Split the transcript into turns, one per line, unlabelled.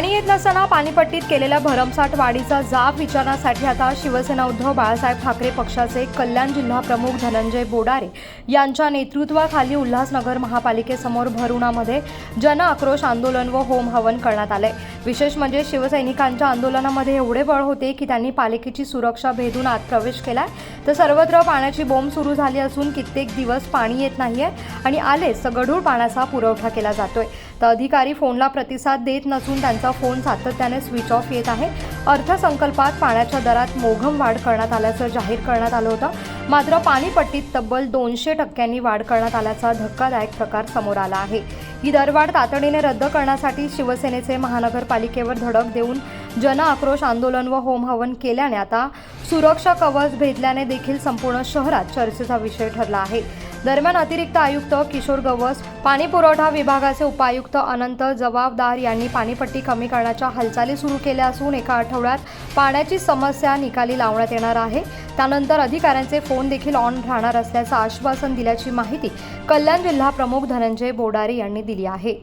पाणी येत नसताना पाणीपट्टीत केलेल्या भरमसाठ वाढीचा जाब विचारण्यासाठी आता शिवसेना उद्धव बाळासाहेब ठाकरे पक्षाचे कल्याण जिल्हा प्रमुख धनंजय बोडारे यांच्या नेतृत्वाखाली उल्हासनगर महापालिकेसमोर भरुणामध्ये जन आक्रोश आंदोलन व होम हवन करण्यात आले विशेष म्हणजे शिवसैनिकांच्या आंदोलनामध्ये एवढे बळ होते की त्यांनी पालिकेची सुरक्षा भेदून आत प्रवेश केला तर सर्वत्र पाण्याची बोंब सुरू झाली असून कित्येक दिवस पाणी येत नाहीये आणि आलेच तर गढूळ पाण्याचा पुरवठा केला जातोय. तर अधिकारी फोनला प्रतिसाद देत नसून त्यांचा फोन सातत्याने स्विच ऑफ येत आहे. अर्थसंकल्पात पाण्याच्या दरात मोघम वाढ करण्यात आल्याचं जाहीर करण्यात आलं होतं. मात्र पाणीपट्टीत तब्बल दोनशे टक्क्यांनी वाढ करण्यात आल्याचा धक्कादायक प्रकार समोर आला आहे. ही दरवाढ तातडीने रद्द करण्यासाठी शिवसेनेचे महानगरपालिकेवर धडक देऊन जन आक्रोश आंदोलन व होमहवन केल्याने आता सुरक्षा कवच भेदल्याने देखील संपूर्ण शहरात चर्चेचा विषय ठरला आहे. दरम्यान अतिरिक्त आयुक्त किशोर गवस पाणी पुरवठा विभागाचे उपायुक्त अनंत जबाबदार यांनी पाणीपट्टी कमी करण्याच्या हालचाली सुरू केल्या असून एका आठवड्यात पाण्याची समस्या निकाली लावण्यात येणार आहे. त्यानंतर अधिकाऱ्यांचे फोन देखील ऑन राहणार असल्याचं आश्वासन दिल्याची माहिती कल्याण जिल्हा प्रमुख धनंजय बोडारे यांनी दिली आहे.